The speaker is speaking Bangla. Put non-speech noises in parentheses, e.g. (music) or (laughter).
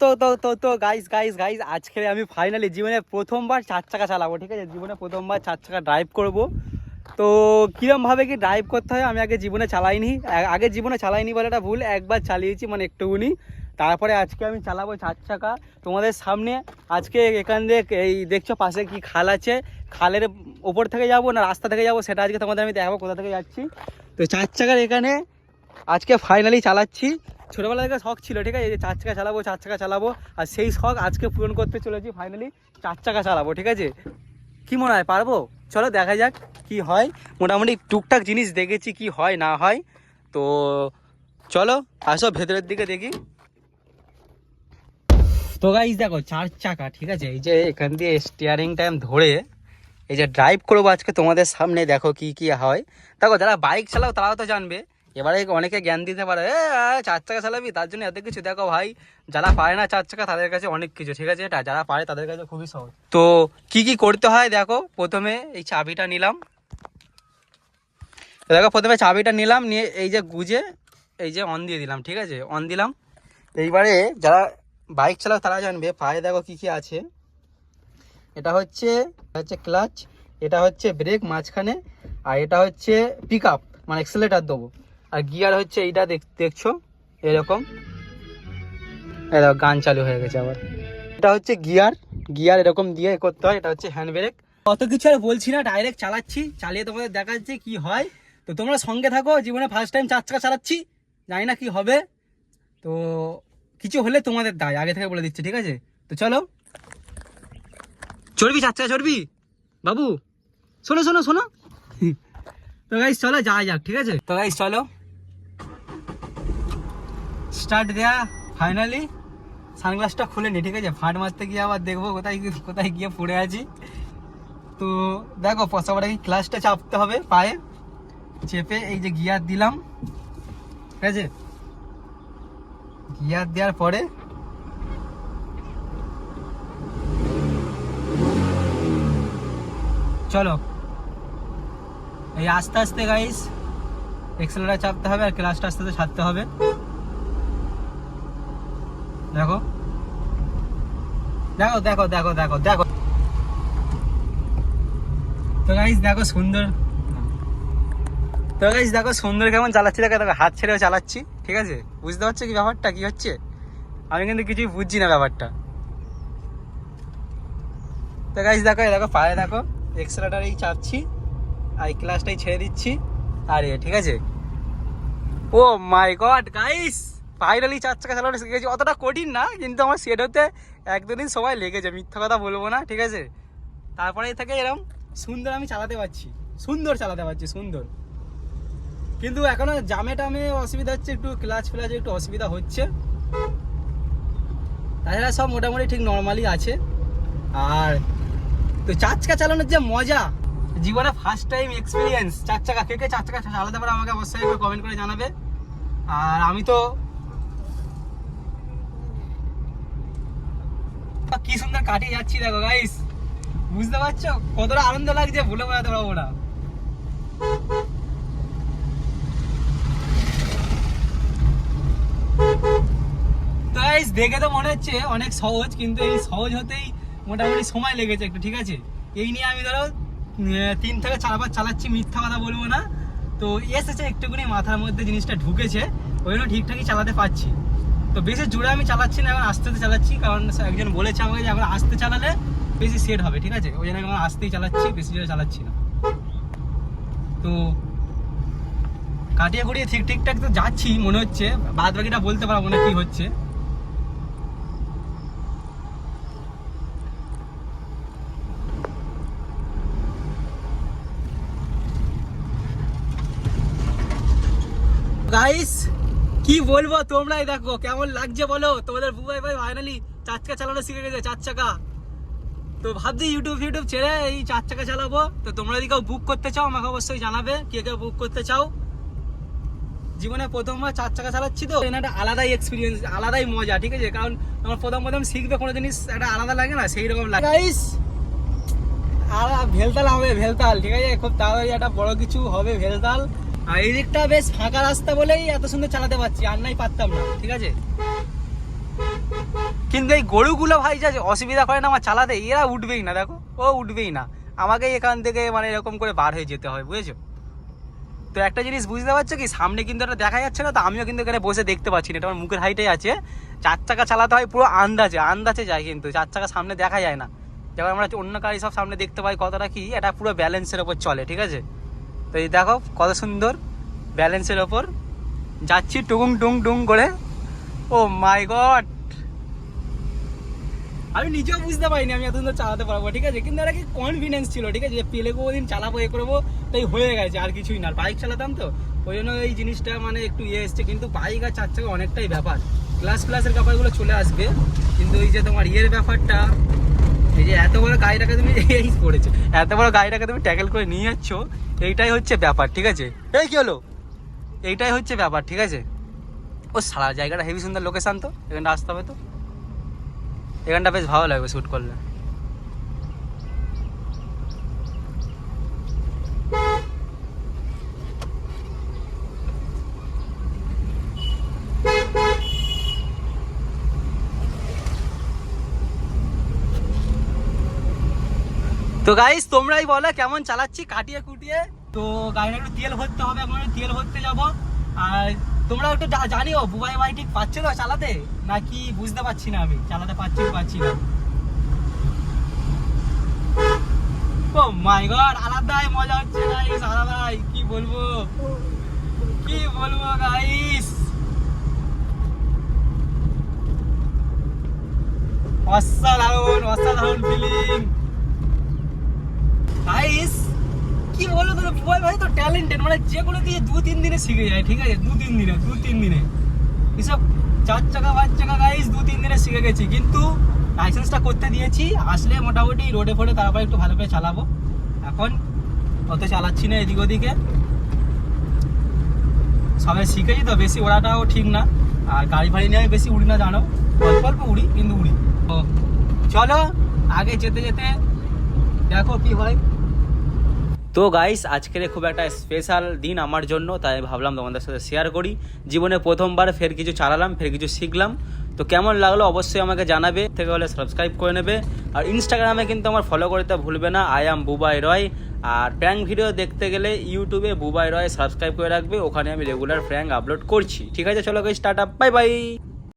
তো তো তো তো গাইস গাইস গাইস আজকে আমি ফাইনালি জীবনে প্রথমবার চার চাকা চালাবো, ঠিক আছে? জীবনে প্রথমবার চার চাকা ড্রাইভ করব। তো কীরমভাবে কি ড্রাইভ করতে হয় আমি আগে জীবনে চালাইনি আগে জীবনে চালাইনি বলাটা ভুল, একবার চালিয়েছি মানে একটুকুনি। তারপরে আজকে আমি চালাবো চার চাকা। তোমাদের সামনে আজকে এখান দিয়ে এই দেখছ পাশে কি খাল আছে? খালের ওপর থেকে যাব না রাস্তা থেকে যাব সেটা আজকে তোমাদের আমি দেখাবো কোথা থেকে যাচ্ছি। তো চার চাকার এখানে আজকে ফাইনালি চালাচ্ছি। ছোটোবেলা থেকে শখ ছিল, ঠিক আছে? যে চার চাকা চালাবো, চার চাকা চালাবো, আর সেই শখ আজকে পূরণ করতে চলেছি ফাইনালি চার চাকা চালাবো, ঠিক আছে? কি মনে হয়, পারব? চলো দেখা যাক কি হয়। মোটামুটি টুকটাক জিনিস দেখেছি কি হয়, না হয়। তো চলো, আসো ভেতরের দিকে দেখি। তো গাইজ দেখো, চার চাকা, ঠিক আছে? এই যে এখান দিয়ে স্টিয়ারিং টাইম ধরে, এই যে ড্রাইভ করব আজকে তোমাদের সামনে, দেখো কি কি হয়। দেখো, যারা বাইক চালাও, তারাও তো জানবে। এবারে অনেকে জ্ঞান দিতে পারে চার চাকা চালাবি, তার জন্য এত কিছু দেখো ভাই। যারা পারে না চার চাকা, তাদের কাছে অনেক কিছু, ঠিক আছে? এটা যারা পারে তাদের কাছে খুবই সহজ। তো কি কি করতে হয় দেখো, প্রথমে এই চাবিটা নিলাম। দেখো, প্রথমে চাবিটা নিলাম, নিয়ে এই যে গুজে এই যে অন দিয়ে দিলাম, ঠিক আছে? অন দিলাম। এইবারে যারা বাইক চালাও তারা জানবে, পায়ে দেখো কি কি আছে। এটা হচ্ছে হচ্ছে ক্লাচ, এটা হচ্ছে ব্রেক মাঝখানে, আর এটা হচ্ছে পিক আপ মানে এক্সেলেটার দেবো। আর গিয়ার হচ্ছে এইটা দেখ- দেখছ? এরকম। দেখো, গান চালু হয়ে গেছে আবার। এটা হচ্ছে গিয়ার। গিয়ার এরকম দিয়ে করতে হয়, এটা হচ্ছে হ্যান্ড ব্রেক অত কিছু আর বলছি না ডাইরেক্ট চালাচ্ছি, চালিয়ে তোমাদের দেখাচ্ছি কি হয়। তো তোমরা সঙ্গে থাকো, জীবনে ফার্স্ট টাইম চার চাকা চালাচ্ছি, জানি না কি হবে। তো কিছু হলে তোমাদের দায়, আগে থেকে বলে দিচ্ছি, ঠিক আছে? তো চলো। চড়বি, চার চাকা চড়বি? বাবু, শোনো শোনো শোনো। তো গাইস চলো, যাওয়া যাক, ঠিক আছে? তো গাইস চলো। স্টার্ট দেয়া ফাইনালি সানগ্লাসটা খুলে নি ঠিক আছে? ফাট মারতে গিয়ে আবার দেখব কোথায় কোথায় গিয়ে পড়ে আছি। তো দেখো পশাবাটা কি ক্লাসটা চাপতে হবে পায়ে। চেপে এই যে গিয়ার দিলাম, ঠিক আছে? গিয়ার দেওয়ার পরে চলো। এই আস্তে আস্তে গাইস এক্সেলারে চাপতে হবে আর ক্লাসটা আস্তে আস্তে ছাড়তে হবে। দেখো। দেখো দেখো দেখো দেখো দেখো। তো গাইস দেখো সুন্দর। তো গাইস দেখো সুন্দর কেমন চালাচ্ছি। দেখো দেখো, হাত ছেড়েও চালাচ্ছি, ঠিক আছে? বুঝতে পারছ কি ব্যাপারটা, কি হচ্ছে? আমি কিন্তু কিছুই বুঝছি না ব্যাপারটা। তো গাইস দেখো দেখো, পায়ে দেখো এক্সট্রাটার এই চাপছি, আর ক্লাসটাই ছেড়ে দিচ্ছি, আর ঠিক আছে? Oh my god guys finally চার চাকা চালানো শিখে গেছি। অতটা কঠিন না, কিন্তু আমার সেট হতে এক দুদিন সময় লেগেছে, মিথ্যা কথা বলব না, ঠিক আছে? তারপরে থেকে এরকম সুন্দর আমি চালাতে পারছি, সুন্দর চালাতে পারছি, সুন্দর। কিন্তু এখনও জামে টামে অসুবিধা হচ্ছে, একটু ক্লাচ ফ্লাচে, একটু অসুবিধা হচ্ছে। তাছাড়া সব মোটামুটি ঠিক নর্মালি আছে। আর তো চার চাকা চালানোর যে মজা, জীবনে ফার্স্ট টাইম এক্সপিরিয়েন্স চার চাকা কে কে চার চাকা চালাতে পারে আমাকে অবশ্যই কমেন্ট করে জানাবে। আর আমি তো কি সুন্দর কাটিয়ে যাচ্ছি দেখো গাইস বুঝতে পারছ? কতটা আনন্দ লাগছে, ভুলে বোঝাতে পারব না দেখে তো মনে হচ্ছে অনেক সহজ, কিন্তু এই সহজ হতেই মোটামুটি সময় লেগেছে একটু, ঠিক আছে? এই নিয়ে আমি ধরো তিন থেকে চারবার চালাচ্ছি, মিথ্যা কথা বলব না। তো এসেছে, একটুখানি মাথার মধ্যে জিনিসটা ঢুকেছে, ওই জন্য ঠিকঠাকই চালাতে পারছি। তো বেশি জোরে আমি চালাচ্ছি না, এখন আস্তে আস্তে চালাচ্ছি, কারণ একজন বলেছে আমাকে যে এখন আস্তে চালালে বেশি সেট হবে, ঠিক আছে? ওই জন্য আমি এখন আস্তেই চালাচ্ছি, বেশি জোরে চালাচ্ছি না। তো কাটিয়ে কুটিয়ে ঠিক ঠিকঠাক তো যাচ্ছি, মনে হচ্ছে। বাদ বাকিটা বলতে পারব না কি হচ্ছে। গাইস কি বলব তোমরাই দেখো, কেমন লাগছে বলো? তোমাদের বুবাই ভাই ফাইনালি চার চাকা চালানো শিখে গেছে চার চাকা। তো ভাবছি ইউটিউব ইউটিউব ছেড়ে এই চার চাকা চালাবো। তো তোমরা যদি কেউ বুক করতে চাও, আমাকে অবশ্যই জানাবে, কে কে বুক করতে চাও। জীবনে প্রথমবার চার চাকা চালাচ্ছি তো একটা আলাদাই এক্সপিরিয়েন্স আলাদাই মজা, ঠিক আছে? কারণ আমার প্রথম প্রথম শিখবে কোনো জিনিস একটা আলাদা লাগে না সেই রকম লাগে আর ভেলতাল হবে, ভেলতাল, ঠিক আছে? খুব তাড়াতাড়ি একটা বড় কিছু হবে ভেলতাল। আর এই দিকটা বেশ ফাঁকা রাস্তা বলেই এত সুন্দর চালাতে পারছি, আর নাই পারতাম না, ঠিক আছে? কিন্তু এই গরুগুলো ভাই যা অসুবিধা করে না আমার চালাতে, এরা উঠবেই না, দেখো, ও উঠবেই না। আমাকে এখান থেকে মানে এরকম করে বার হয়ে যেতে হয়, বুঝেছ? তো একটা জিনিস বুঝতে পারছ কি, সামনে কিন্তু এটা দেখা যাচ্ছে না, তো আমিও কিন্তু এখানে বসে দেখতে পাচ্ছি না, এটা আমার মুখের হাইটেই আছে। চার চাকা চালাতে হয় পুরো আন্দাজে আন্দাজে যায় কিন্তু, চার চাকা সামনে দেখা যায় না। যেমন আমরা অন্য গাড়ি সব সামনে দেখতে পাই কতটা কি, এটা পুরো ব্যালেন্সের ওপর চলে, ঠিক আছে? তো এই দেখো কত সুন্দর ব্যালেন্সের ওপর। যাচ্ছি টুং টুং টুং করে। Oh my god! আমি নিজেও বুঝতে পারিনি, আমি এত সুন্দর চালাতে পারব, ঠিক আছে? কিন্তু এটা কি কনফিডেন্স ছিল, ঠিক আছে? পেলে দিন চালাবো, এ করব, তাই হয়ে গেছে, আর কিছুই না। আর বাইক চালাতাম তো, ওই জন্য এই জিনিসটা মানে একটু ইয়ে এসছে। কিন্তু বাইক আর চার চাকা অনেকটাই ব্যাপার। ক্লাস ক্লাসের ব্যাপারগুলো চলে আসবে, কিন্তু এই যে তোমার ইয়ের ব্যাপারটা এই যে এত বড় গাড়িটাকে তুমি (laughs) এই পড়েছো এত বড় গাড়িটাকে তুমি ট্যাকেল করে নিয়ে যাচ্ছ, এইটাই হচ্ছে ব্যাপার, ঠিক আছে? এই কি হলো? এইটাই হচ্ছে ব্যাপার, ঠিক আছে? ও সারা জায়গাটা হেভি সুন্দর লোকেশান তো, এখানটা আসতে হবে তো। এখানটা বেশ ভালো লাগবে শ্যুট করলে। তো গাইস তোমরাই বলো কেমন চালাচ্ছি কাটিয়ে কুটিয়ে? তো গাড়িটা একটু তেল ভরতে হবে, এখন তেল ভরতে যাব। আর তোমরা একটু জানিও, বুবাই ভাই ঠিক পাচ্ছে তো চালাতে? নাকি বুঝতে পারছি না আমি, চালাতে পারছি কি পারছি না? ও মাই গড আলাদাই মজা হচ্ছে গাইস আলাদাই, কি বলব? কি বলব গাইস অসাধারণ অসাধারণ ফিলিং গাইস কি বলব তো বুবাই ভাই তো ট্যালেন্টেড মানে যে কোনো দিয়ে দু তিন দিনে শিখে যায়, ঠিক আছে? দু তিন দিনে, দু তিন দিনে। এসব চার চাকা, পাঁচ চাকা গাইস দু তিন দিনে শিখে গেছি। কিন্তু লাইসেন্সটা করতে দিয়েছি, আসলে মোটামুটি রোডে ফোডে তারপর একটু ভালো করে চালাবো। এখন অত চালাচ্ছি না এদিক ওদিকে। সবাই শিখেছি তো, বেশি ওড়াটাও ঠিক না। আর গাড়ি ফাড়ি নিয়ে বেশি উড়ি না, জানো? অল্প অল্প উড়ি, কিন্তু উড়ি। তো চলো, আগে যেতে যেতে দেখো কি হয়। তো গাইস আজকের খুব একটা স্পেশাল দিন আমার জন্য, তাই ভাবলাম তোমাদের সাথে শেয়ার করি। জীবনে প্রথমবার ফের কিছু চালালাম, ফের কিছু শিখলাম। তো কেমন লাগল অবশ্যই আমাকে জানাবে থেকে হলে সাবস্ক্রাইব করে নেবে। আর ইনস্টাগ্রামে কিন্তু আমার ফলো করতে ভুলবে না আই অ্যাম বুবাই রয় আর প্র্যাঙ্ক ভিডিও দেখতে গেলে ইউটিউবে বুবাই রয় সাবস্ক্রাইব করে রাখবে, ওখানে আমি রেগুলার প্র্যাঙ্ক আপলোড করছি। ঠিক আছে, চলো গাইস টাটা বাই বাই